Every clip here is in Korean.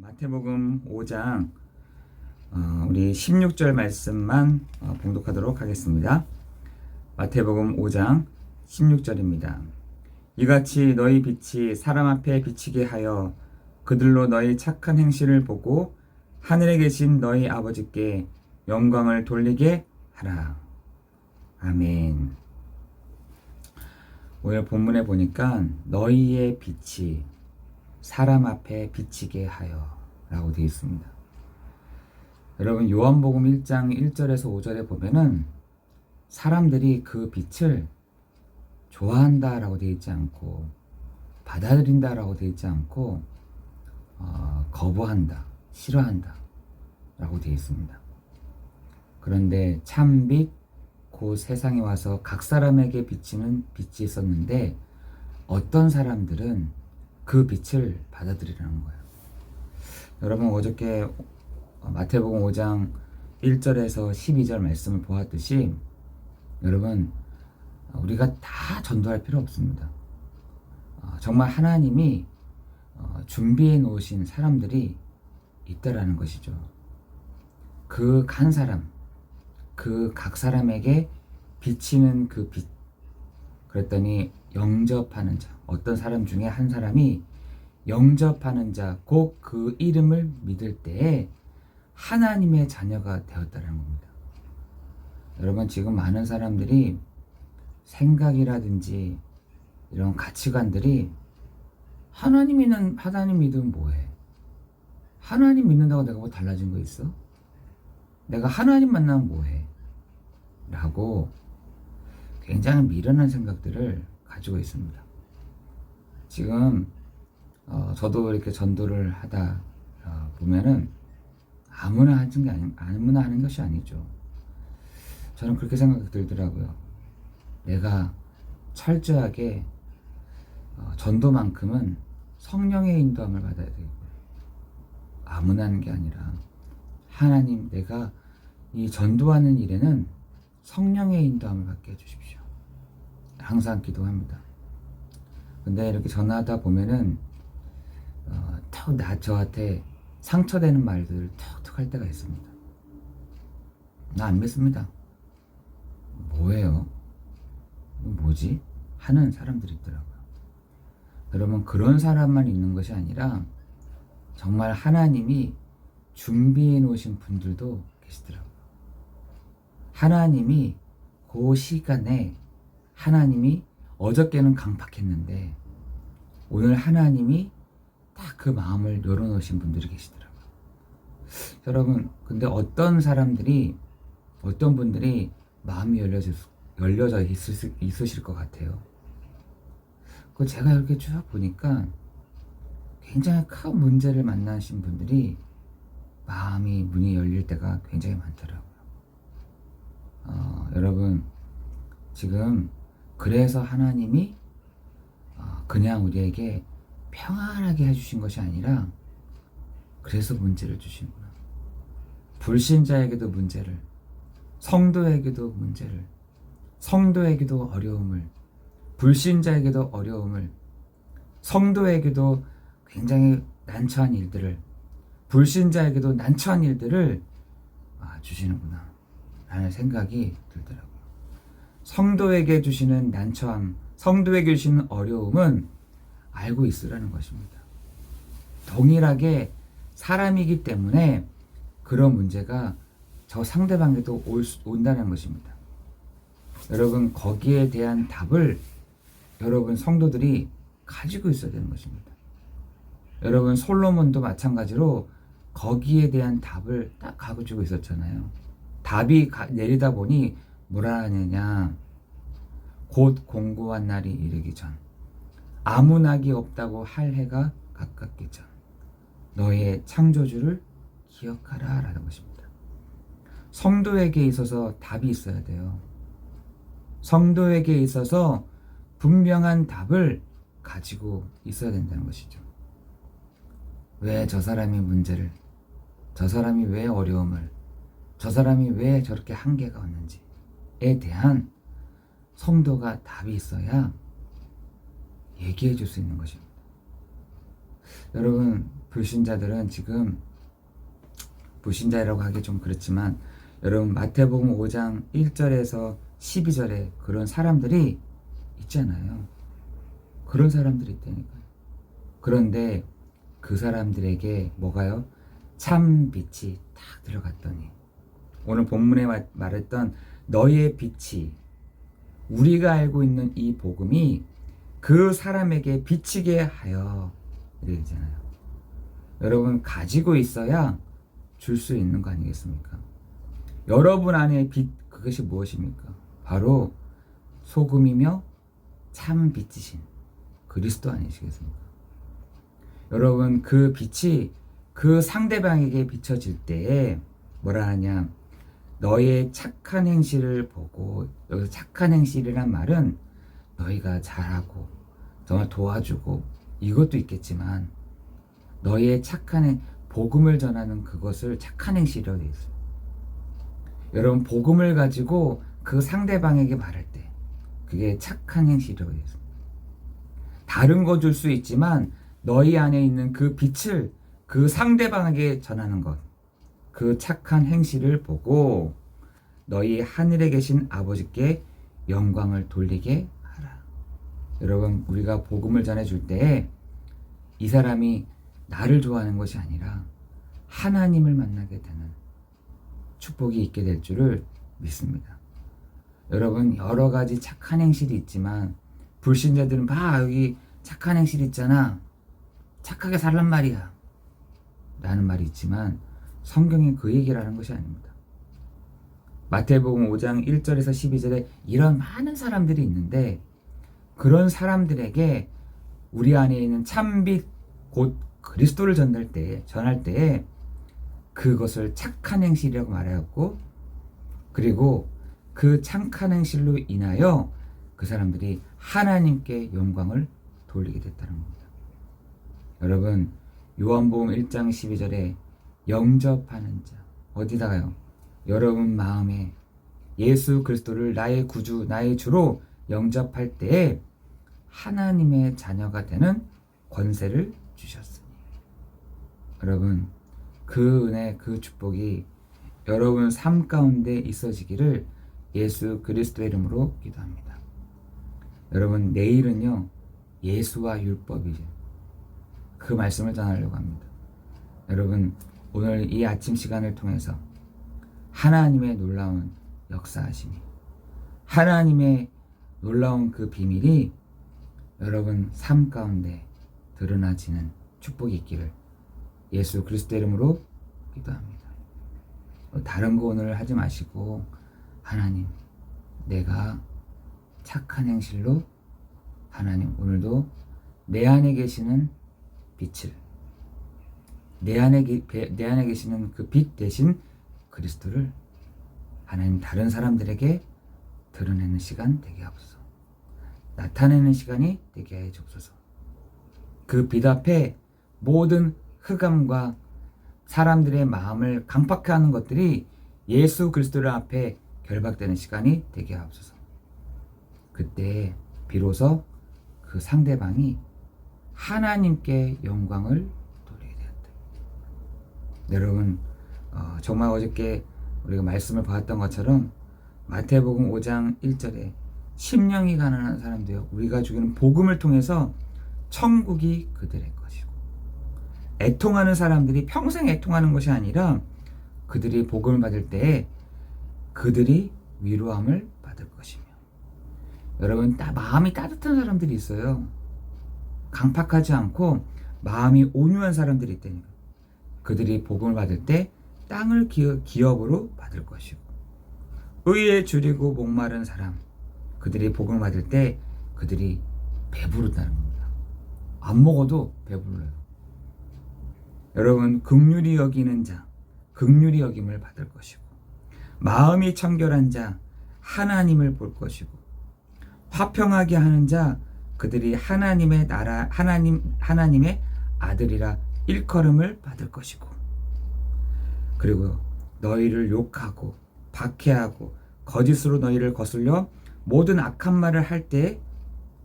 마태복음 5장 어, 우리 16절 말씀만 어, 봉독하도록 하겠습니다. 마태복음 5장 16절입니다. 이같이 너희 빛이 사람 앞에 비치게 하여 그들로 너희 착한 행실을 보고 하늘에 계신 너희 아버지께 영광을 돌리게 하라. 아멘. 오늘 본문에 보니까 너희의 빛이 사람 앞에 비치게 하여 라고 되어 있습니다. 여러분 요한복음 1장 1절에서 5절에 보면은 사람들이 그 빛을 좋아한다라고 되어 있지 않고 받아들인다라고 되어 있지 않고 어, 거부한다, 싫어한다 라고 되어 있습니다. 그런데 참빛 그 세상에 와서 각 사람에게 비치는 빛이 있었는데 어떤 사람들은 그 빛을 받아들이라는 거예요. 여러분 어저께 마태복음 5장 1절에서 12절 말씀을 보았듯이 여러분 우리가 다 전도할 필요 없습니다. 어, 정말 하나님이 어, 준비해 놓으신 사람들이 있다라는 것이죠. 그 간 사람, 그 각 사람에게 비치는 그 빛. 그랬더니 영접하는 자, 어떤 사람 중에 한 사람이 영접하는 자, 곧 그 이름을 믿을 때에 하나님의 자녀가 되었다는 겁니다. 여러분, 지금 많은 사람들이 생각이라든지 이런 가치관들이 하나님이는 하나님 믿으면 뭐해? 하나님 믿는다고 내가 뭐 달라진 거 있어? 내가 하나님 만나면 뭐해? 라고 굉장히 미련한 생각들을 가지고 있습니다. 지금 어, 저도 이렇게 전도를 하다 어, 보면은 아무나 하는 게 아니, 아무나 하는 것이 아니죠. 저는 그렇게 생각이 들더라고요. 내가 철저하게 어, 전도만큼은 성령의 인도함을 받아야 되고 아무나 하는 게 아니라 하나님 내가 이 전도하는 일에는 성령의 인도함을 받게 해주십시오. 항상 기도합니다. 근데 이렇게 전화하다 보면은 어, 턱나 저한테 상처되는 말들을 턱턱 할 때가 있습니다. 나 안 믿습니다. 뭐예요? 뭐지? 하는 사람들이 있더라고요. 여러분 그런 사람만 있는 것이 아니라 정말 하나님이 준비해 놓으신 분들도 계시더라고요. 하나님이 그 시간에 하나님이 어저께는 강팍했는데 오늘 하나님이 딱 그 마음을 열어놓으신 분들이 계시더라고요. 여러분, 근데 어떤 사람들이, 어떤 분들이 마음이 열려져, 열려져 있으, 있으실 것 같아요. 그 제가 이렇게 쭉 보니까 굉장히 큰 문제를 만나신 분들이 마음이 문이 열릴 때가 굉장히 많더라고요. 어, 여러분, 지금 그래서 하나님이 어, 그냥 우리에게 평안하게 해주신 것이 아니라 그래서 문제를 주시는구나. 불신자에게도 문제를, 성도에게도 문제를, 성도에게도 어려움을, 불신자에게도 어려움을, 성도에게도 굉장히 난처한 일들을, 불신자에게도 난처한 일들을 아, 주시는구나. 라는 생각이 들더라고요. 성도에게 주시는 난처함, 성도에게 주시는 어려움은 알고 있으라는 것입니다. 동일하게 사람이기 때문에 그런 문제가 저 상대방에도 올 수, 온다는 것입니다. 여러분, 거기에 대한 답을 여러분 성도들이 가지고 있어야 되는 것입니다. 여러분, 솔로몬도 마찬가지로 거기에 대한 답을 딱 가지고 있었잖아요. 답이 가, 내리다 보니 뭐라 하느냐. 곧 공고한 날이 이르기 전. 아무 낙이 없다고 할 해가 가깝기 전. 너의 창조주를 기억하라. 라는 것입니다. 성도에게 있어서 답이 있어야 돼요. 성도에게 있어서 분명한 답을 가지고 있어야 된다는 것이죠. 왜 저 사람이 문제를, 저 사람이 왜 어려움을, 저 사람이 왜 저렇게 한계가 왔는지에 대한 성도가 답이 있어야 얘기해 줄 수 있는 것입니다. 여러분, 불신자들은 지금 불신자라고 하기 좀 그렇지만 여러분 마태복음 5장 1절에서 12절에 그런 사람들이 있잖아요. 그런 사람들이 있다니까요. 그런데 그 사람들에게 뭐가요? 참 빛이 딱 들어갔더니 오늘 본문에 마- 말했던 너의 빛이 우리가 알고 있는 이 복음이 그 사람에게 비치게 하여 이렇게 되잖아요. 여러분 가지고 있어야 줄 수 있는 거 아니겠습니까? 여러분 안에 빛 그것이 무엇입니까? 바로 소금이며 참 빛이신 그리스도 아니시겠습니까? 여러분 그 빛이 그 상대방에게 비춰질 때에 뭐라 하냐 너의 착한 행실을 보고 여기서 착한 행실이란 말은 너희가 잘하고 정말 도와주고 이것도 있겠지만 너의 착한 행, 복음을 전하는 그것을 착한 행실이라고 되어 있어요. 여러분 복음을 가지고 그 상대방에게 말할 때 그게 착한 행실이라고 되어 있어요. 다른 거 줄 수 있지만 너희 안에 있는 그 빛을 그 상대방에게 전하는 것. 그 착한 행실을 보고 너희 하늘에 계신 아버지께 영광을 돌리게 하라. 여러분, 우리가 복음을 전해줄 때 이 사람이 나를 좋아하는 것이 아니라 하나님을 만나게 되는 축복이 있게 될 줄을 믿습니다. 여러분, 여러 가지 착한 행실이 있지만 불신자들은 봐, 여기 착한 행실 있잖아. 착하게 살란 말이야. 라는 말이 있지만 성경이 그 얘기를 하는 것이 아닙니다. 마태복음 5장 1절에서 12절에 이런 많은 사람들이 있는데 그런 사람들에게 우리 안에 있는 참빛 곧 그리스도를 전할 때 전할 때에 그것을 착한 행실이라고 말하였고 그리고 그 착한 행실로 인하여 그 사람들이 하나님께 영광을 돌리게 됐다는 겁니다. 여러분 요한복음 1장 12절에 영접하는 자 어디다가요? 여러분 마음에 예수 그리스도를 나의 구주 나의 주로 영접할 때에 하나님의 자녀가 되는 권세를 주셨으니 여러분 그 은혜 그 축복이 여러분 삶 가운데 있어지기를 예수 그리스도의 이름으로 기도합니다. 여러분 내일은요 예수와 율법이죠. 그 말씀을 전하려고 합니다. 여러분, 오늘 이 아침 시간을 통해서 하나님의 놀라운 역사하심이, 하나님의 놀라운 그 비밀이 여러분 삶 가운데 드러나지는 축복이 있기를 예수 그리스도 이름으로 기도합니다. 다른 거 오늘 하지 마시고 하나님, 내가 착한 행실로 하나님 오늘도 내 안에 계시는 빛을 내 안에 내 안에 계시는 그 빛 대신 그리스도를 하나님 다른 사람들에게 드러내는 시간 되게 하옵소서. 나타내는 시간이 되게 하여 주옵소서. 그 빛 앞에 모든 흑암과 사람들의 마음을 강팍해 하는 것들이 예수 그리스도를 앞에 결박되는 시간이 되게 하옵소서. 그때 비로소 그 상대방이 하나님께 영광을. 여러분, 어, 정말 어저께 우리가 말씀을 보았던 것처럼 마태복음 5장 1절에 심령이 가난한 사람도요, 우리가 주기는 복음을 통해서 천국이 그들의 것이고, 애통하는 사람들이 평생 애통하는 것이 아니라 그들이 복음을 받을 때에 그들이 위로함을 받을 것이며, 여러분, 따, 마음이 따뜻한 사람들이 있어요. 강팍하지 않고 마음이 온유한 사람들이 있다니까. 그들이 복음을 받을 때 땅을 기업, 기업으로 받을 것이고 의에 줄이고 목마른 사람 그들이 복음을 받을 때 그들이 배부르다는 겁니다. 안 먹어도 배불러요. 여러분 극률이 여기는 자 극률이 여김을 받을 것이고 마음이 청결한 자 하나님을 볼 것이고 화평하게 하는 자 그들이 하나님의 나라 하나님 하나님의 아들이라 일컬음을 받을 것이고 그리고 너희를 욕하고 박해하고 거짓으로 너희를 거슬려 모든 악한 말을 할 때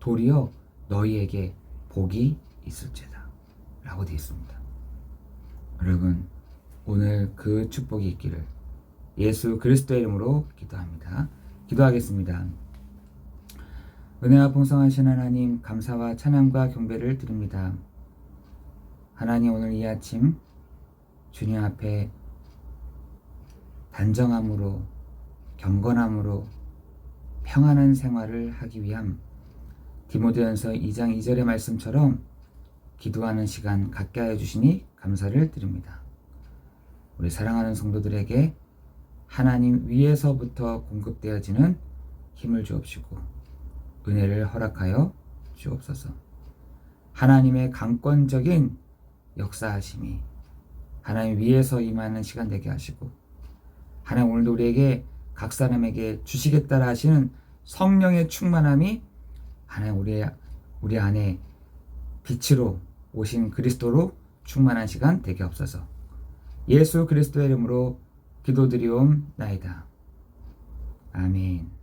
도리어 너희에게 복이 있을지다 라고 되어 있습니다. 여러분 오늘 그 축복이 있기를 예수 그리스도의 이름으로 기도합니다. 기도하겠습니다. 은혜와 풍성하신 하나님 감사와 찬양과 경배를 드립니다. 하나님 오늘 이 아침 주님 앞에 단정함으로 경건함으로 평안한 생활을 하기 위함 디모데전서 2장 2절의 말씀처럼 기도하는 시간 갖게 하여 주시니 감사를 드립니다. 우리 사랑하는 성도들에게 하나님 위에서부터 공급되어지는 힘을 주옵시고 은혜를 허락하여 주옵소서. 하나님의 강권적인 역사하심이 하나님 위에서 임하는 시간 되게 하시고 하나님 오늘도 우리에게 각 사람에게 주시겠다라 하시는 성령의 충만함이 하나님 우리 우리 안에 빛으로 오신 그리스도로 충만한 시간 되게 없어서 예수 그리스도의 이름으로 기도드리옵나이다. 아멘.